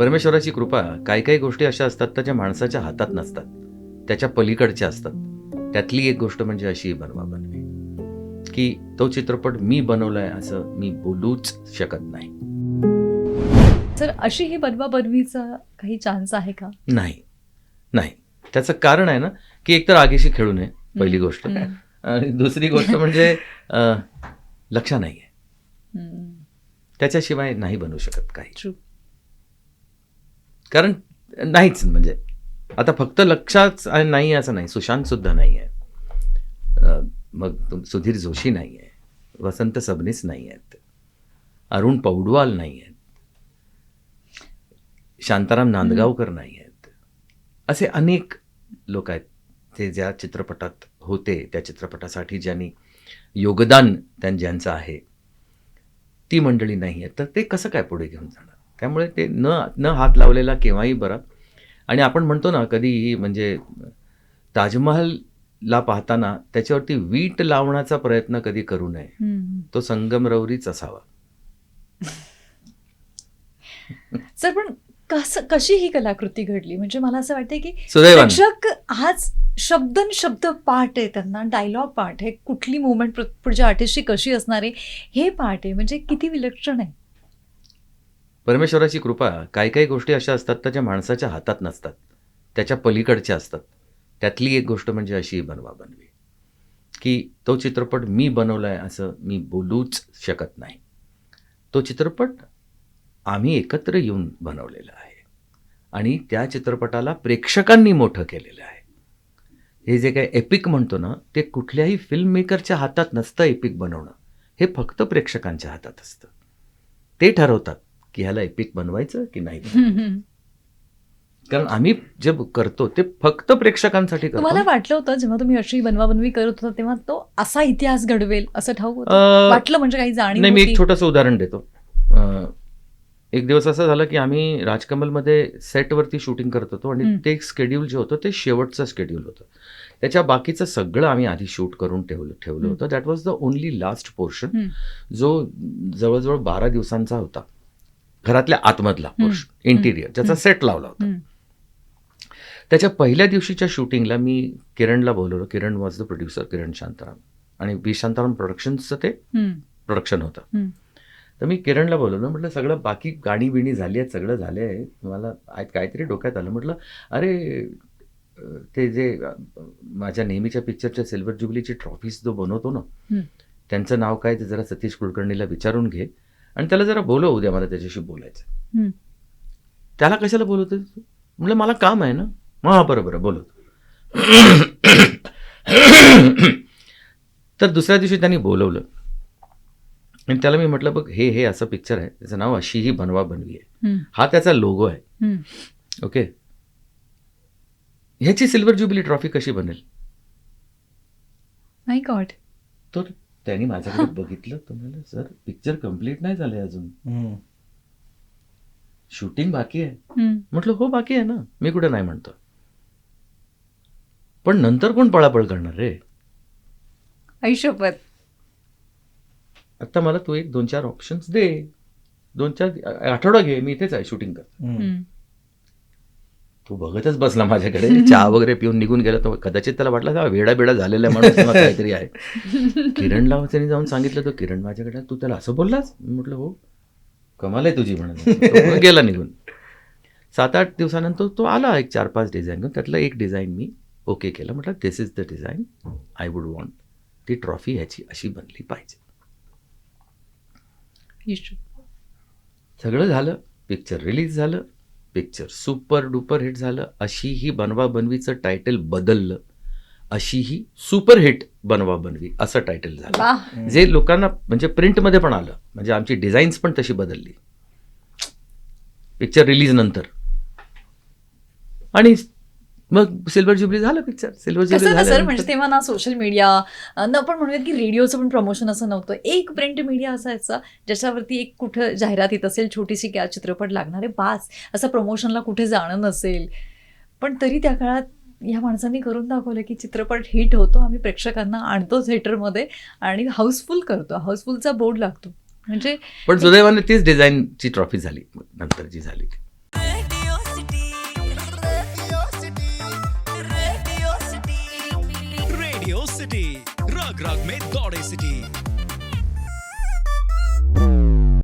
परमेश्वराची कृपा काही काही गोष्टी अशा असतात त्या ज्या माणसाच्या हातात नसतात. त्याच्या पलीकडच्या असतात. त्यातली एक गोष्ट म्हणजे अशी बनवा बनवी. की तो चित्रपट मी बनवलाय असं मी बोलूच शकत नाही. तर अशी ही बनवा बनवीचा काही चान्स आहे का? नाही. नाही. त्याचं कारण आहे ना की एकतर आगीशी खेळू नये पहिली गोष्ट. आणि दुसरी गोष्ट म्हणजे लक्ष नाही आहे. त्याच्याशिवाय नाही बनवू शकत काही. कारण नाहीच म्हणजे आता फक्त लक्षात नाही असं नाही सुशांत सुद्धा नाही आहे. मग तुम- सुधीर जोशी नाही आहे वसंत सबनीस नाही आहेत अरुण पौडवाल नाही आहेत शांताराम नांदगावकर नाही आहेत. असे अनेक लोक आहेत ते ज्या चित्रपटात होते त्या चित्रपटासाठी ज्यांनी योगदान त्यां ज्यांचं आहे ती मंडळी नाही आहेत. तर ते कसं काय पुढे घेऊन जाणार? त्यामुळे ते न न हात लावलेला केव्हाही बरा. आणि आपण म्हणतो ना कधी म्हणजे ताजमहलला पाहताना त्याच्यावरती वीट लावण्याचा प्रयत्न कधी करू नये. तो संगमरवरीच असावा. सर पण कसं कशी ही कलाकृती घडली? म्हणजे मला असं वाटतंय की प्रेक्षक आज शब्दन शब्द पाठ आहे त्यांना डायलॉग पाठ आहे कुठली मुवमेंट पुढच्या आर्टिस्टची कशी असणार आहे हे पाठ आहे. म्हणजे किती विलक्षण आहे. परमेश्वराची कृपा काही काही गोष्टी अशा असतात त्या ज्या माणसाच्या हातात नसतात त्याच्या पलीकडच्या असतात. त्यातली एक गोष्ट म्हणजे अशी बनवा बनवी की तो चित्रपट मी बनवलाय असं मी बोलूच शकत नाही. तो चित्रपट आम्ही एकत्र येऊन बनवलेला आहे आणि त्या चित्रपटाला प्रेक्षकांनी मोठं केलेलं आहे. हे जे काही एपिक म्हणतो ना ते कुठल्याही फिल्म मेकरच्या हातात नसतं एपिक बनवणं. हे फक्त प्रेक्षकांच्या हातात असतं. ते ठरवतात की ह्याला एपिक बनवायचं की नाही. कारण आम्ही जे करतो ते फक्त प्रेक्षकांसाठी तुम्हाला करतो वाटलं होतं जेव्हा तुम्ही अशी बनवा बनवी करत होता तेव्हा तो असा इतिहास घडवेल असं ठाऊक वाटलं म्हणजे काही जाणीव नाही मी एक? छोटंसं उदाहरण देतो एक दिवस असं झालं की आम्ही राजकमलमध्ये सेटवरती शूटिंग करत होतो आणि. ते शेड्यूल जे होतं ते शेवटचं शेड्यूल होतं त्याच्या बाकीचं सगळं आम्ही आधी शूट करून ठेवलं ठेवलं. होतं that was the only last portion. जो जवळजवळ बारा दिवसांचा होता घरातल्या आतमधला. पोर्शन इंटिरियर ज्याचा. सेट लावला होता. त्याच्या पहिल्या दिवशीच्या शूटिंगला मी किरणला बोलवलं Kiran was the producer Kiran Shantaram आणि बी शांताराम प्रोडक्शन्सचं ते. प्रोडक्शन होतं. तर मी किरणला बोलवलं म्हटलं सगळं बाकी गाणी बिणी झाली आहेत सगळं झाले आहे मला काहीतरी डोक्यात आलं म्हटलं अरे ते जे माझ्या नेहमीच्या पिक्चरच्या सिल्वर जुबलीची ट्रॉफीज जो बनवतो ना. त्यांचं नाव काय ते जरा सतीश कुलकर्णीला विचारून घे आणि त्याला जरा बोलव उद्या मला त्याच्याशी बोलायचं. त्याला कशाला बोलवतो म्हटलं मला काम आहे ना. हां बरं बरं बोलवतो तर दुसऱ्या दिवशी त्यांनी बोलवलं. आणि त्याला मी म्हटलं बघ हे हे असं पिक्चर आहे. त्याचं नाव अशी ही बनवा बनवी आहे. हा त्याचा लोगो आहे. ओके ह्याची सिल्वर जुबिली ट्रॉफी कशी बनेल? गॉड तर त्यांनी माझ्याकडे बघितलं तर म्हणलं सर पिक्चर कंप्लीट नाही झालंय अजून. शूटिंग बाकी आहे. म्हटलं हो बाकी आहे ना. मी कुठे नाही म्हणतो. पण नंतर कोण पळापळ करणार रे? ऐशोपत आता मला तू एक दोन चार ऑप्शन्स दे. दोन चार आठवडा घे मी इथेच आहे शूटिंग कर तो बघतच बसला माझ्याकडे. चहा वगैरे पिऊन निघून गेला तर कदाचित त्याला वाटलं हा वेडा बेडा झालेला माणूस काहीतरी आहे. किरणला त्यांनी जाऊन सांगितलं तो किरण माझ्याकडे. तू त्याला असं बोललास? मी म्हटलं हो कमाल आहे तुझी म्हणून. गेला निघून. सात आठ दिवसानंतर तो आला एक चार पाच डिझाईन घेऊन. त्यातलं एक डिझाईन मी ओके केलं. म्हटलं this is the design I would want ती ट्रॉफी ह्याची अशी बनली पाहिजे. सगळं झालं पिक्चर रिलीज झालं. पिक्चर सुपर डुपर हिट झालं. अशी ही बनवा बनवीचं टायटल बदललं. अशी ही सुपर हिट बनवा बनवी असं टायटल झालं. जे लोकांना म्हणजे प्रिंटमध्ये पण आलं. म्हणजे आमची डिझाईन्स पण तशी बदलली. पिक्चर रिलीज नंतर. आणि मग सिल्वर जुबली झालं पिक्चर सिल्वर ना सर म्हणजे तेव्हा ना सोशल मीडिया न पण म्हणूयात की रेडिओचं पण प्रमोशन असं नव्हतं. एक प्रिंट मीडिया असायचा ज्याच्यावरती एक कुठं जाहिरात येत असेल छोटीशी की चित्रपट लागणार बास असं प्रमोशनला कुठे जाणं नसेल. पण तरी त्या काळात या माणसांनी करून दाखवलं की चित्रपट हिट होतो आम्ही प्रेक्षकांना आणतो थिएटरमध्ये आणि हाऊसफुल करतो. हाऊसफुलचा बोर्ड लागतो. म्हणजे पण सुदैवाने तीच डिझाईनची ट्रॉफी झाली नंतर जी झाली. ती रेडियो में दौड़े सिटी।